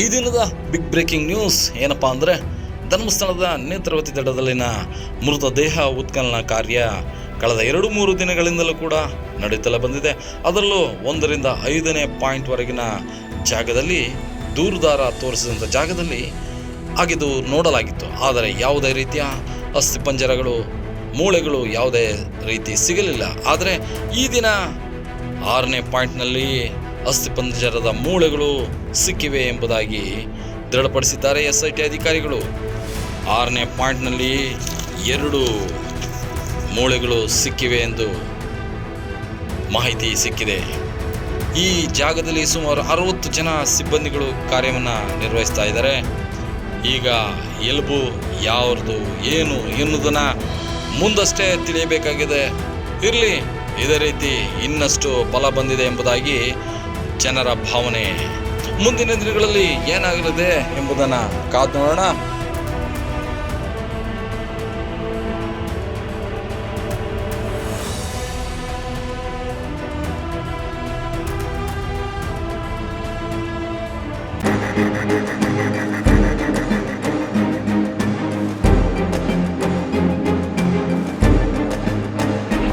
ಈ ದಿನದ big breaking news ಏನಪ್ಪಾ ಅಂದರೆ ಧರ್ಮಸ್ಥಳದ ನೇತ್ರಾವತಿ ದಡದಲ್ಲಿನ ಮೃತದೇಹ ಉತ್ಖನನ ಕಾರ್ಯ ಕಳೆದ ಎರಡು ಮೂರು ದಿನಗಳಿಂದಲೂ ಕೂಡ ನಡೆಯುತ್ತಲೇ ಬಂದಿದೆ. ಅದರಲ್ಲೂ ಒಂದರಿಂದ ಐದನೇ ಪಾಯಿಂಟ್ವರೆಗಿನ ಜಾಗದಲ್ಲಿ ದೂರದಾರ ತೋರಿಸಿದಂಥ ಜಾಗದಲ್ಲಿ ಆಗಿದ್ದು ನೋಡಲಾಗಿತ್ತು. ಆದರೆ ಯಾವುದೇ ರೀತಿಯ ಅಸ್ಥಿಪಂಜರಗಳು ಮೂಳೆಗಳು ಯಾವುದೇ ರೀತಿ ಸಿಗಲಿಲ್ಲ. ಆದರೆ ಈ ದಿನ ಆರನೇ ಪಾಯಿಂಟ್ನಲ್ಲಿ ಅಸ್ಥಿಪಂಜರದ ಮೂಳೆಗಳು ಸಿಕ್ಕಿವೆ ಎಂಬುದಾಗಿ ದೃಢಪಡಿಸಿದ್ದಾರೆ ಎಸ್ಐಟಿ ಅಧಿಕಾರಿಗಳು. ಆರನೇ ಪಾಯಿಂಟ್ನಲ್ಲಿ ಎರಡು ಮೂಳೆಗಳು ಸಿಕ್ಕಿವೆ ಎಂದು ಮಾಹಿತಿ ಸಿಕ್ಕಿದೆ. ಈ ಜಾಗದಲ್ಲಿ ಸುಮಾರು ಅರವತ್ತು ಜನ ಸಿಬ್ಬಂದಿಗಳು ಕಾರ್ಯವನ್ನು ನಿರ್ವಹಿಸ್ತಾ ಇದ್ದಾರೆ. ಈಗ ಎಲುಬು ಯಾವ್ದು ಏನು ಎನ್ನುವುದನ್ನು ಮುಂದಷ್ಟೇ ತಿಳಿಯಬೇಕಾಗಿದೆ. ಇರಲಿ, ಇದೇ ರೀತಿ ಇನ್ನಷ್ಟು ಫಲ ಬಂದಿದೆ ಎಂಬುದಾಗಿ ಜನರ ಭಾವನೆ. ಮುಂದಿನ ದಿನಗಳಲ್ಲಿ ಏನಾಗಲಿದೆ ಎಂಬುದನ್ನ ಕಾದು ನೋಡೋಣ.